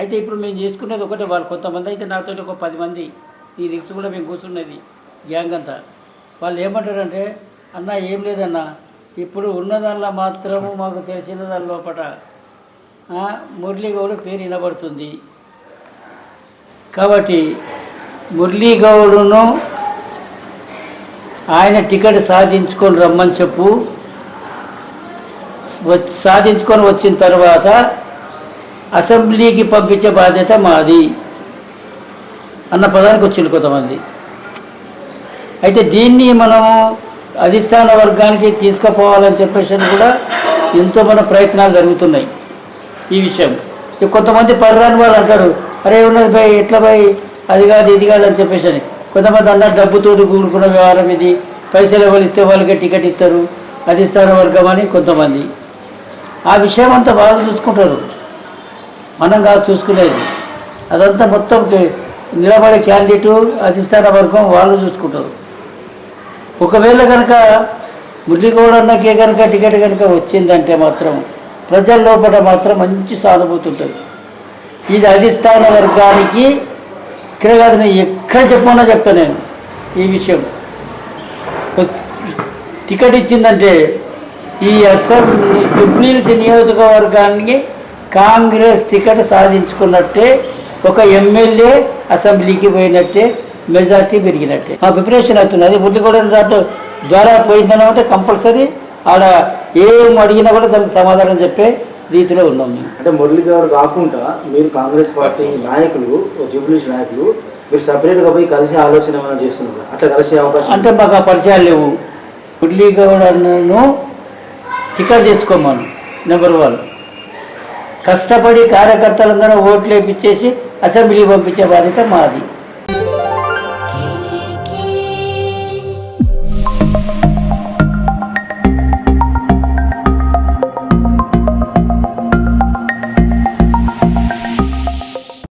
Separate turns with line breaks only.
అయితే ఇప్పుడు మేము చేసుకునేది ఒకటే వాళ్ళు కొంతమంది అయితే నాతో ఒక పది మంది. ఈ తెలుసు కూడా మేము కూర్చున్నది గ్యాంగ్ అంతా. వాళ్ళు ఏమంటారంటే అన్న ఏం లేదన్నా ఇప్పుడు ఉన్నదానిలో మాత్రము మాకు తెలిసిన దాని లోపల మురళీగౌడ్ పేరు వినబడుతుంది. కాబట్టి మురళీగౌడును ఆయన టికెట్ సాధించుకొని రమ్మని చెప్పు. సాధించుకొని వచ్చిన తర్వాత అసెంబ్లీకి పంపించే బాధ్యత మాది అన్న పదానికి వచ్చింది కొంతమంది. అయితే దీన్ని మనము అధిష్టాన వర్గానికి తీసుకుపోవాలని చెప్పేసి అని కూడా ఎంతో మన ప్రయత్నాలు జరుగుతున్నాయి ఈ విషయం. ఇక కొంతమంది పర్రాని వాళ్ళు అంటారు అరే ఉన్నది భయ్ ఎట్లా భయ్ అది కాదు ఇది కాదు అని చెప్పేసి అని. కొంతమంది అన్నారు డబ్బుతోటి కూడుకున్న వ్యవహారం ఇది. పైసలు ఎవరు ఇస్తే వాళ్ళకే టికెట్ ఇస్తారు. అధిష్టాన వర్గం అని కొంతమంది. ఆ విషయం అంతా బాగా చూసుకుంటారు. మనం కాదు చూసుకునేది. అదంతా మొత్తం నిలబడే క్యాండిడేటు అధిష్టాన వర్గం వాళ్ళు చూసుకుంటారు. ఒకవేళ కనుక మురళీగౌడన్నకే కనుక టికెట్ కనుక వచ్చిందంటే మాత్రం ప్రజల లోపల మాత్రం మంచి సానుభూతి ఉంటుంది ఇది అధిష్టాన వర్గానికి ఇక్కడ కాదు నేను ఎక్కడ చెప్పమన్నా చెప్తా నేను ఈ విషయం. టికెట్ ఇచ్చిందంటే ఈ అసెంబ్లీ జుబ్లీహిల్స్ నియోజకవర్గానికి కాంగ్రెస్ టికెట్ సాధించుకున్నట్టే ఒక ఎమ్మెల్యే అసెంబ్లీకి పోయినట్టే మెజార్టీ పెరిగినట్టే. మా ప్రిపరేషన్ అవుతున్నది. బుద్ధి కూడా దాంట్లో ద్వారా పోయిందనంటే కంపల్సరీ ఆడ ఏం అడిగినా కూడా దానికి సమాధానం చెప్పే రీతిలో ఉన్నాం మేము.
అంటే మురళీ గారు కాకుండా మీరు కాంగ్రెస్ పార్టీ నాయకులు జూబ్లీస్ నాయకులు మీరు సపరేట్గా పోయి కలిసి ఆలోచన ఏమైనా చేస్తున్నారు? అట్లా కలిసే అవకాశం
అంటే మాకు ఆ పరిచయాలు లేవు. మురళీగౌడ్ అన్నను టికెట్ తెచ్చుకోమను నెంబర్ వన్. కష్టపడి కార్యకర్తలందరూ ఓట్లు వేపించేసి అసెంబ్లీ పంపించే బాధ్యత మాది.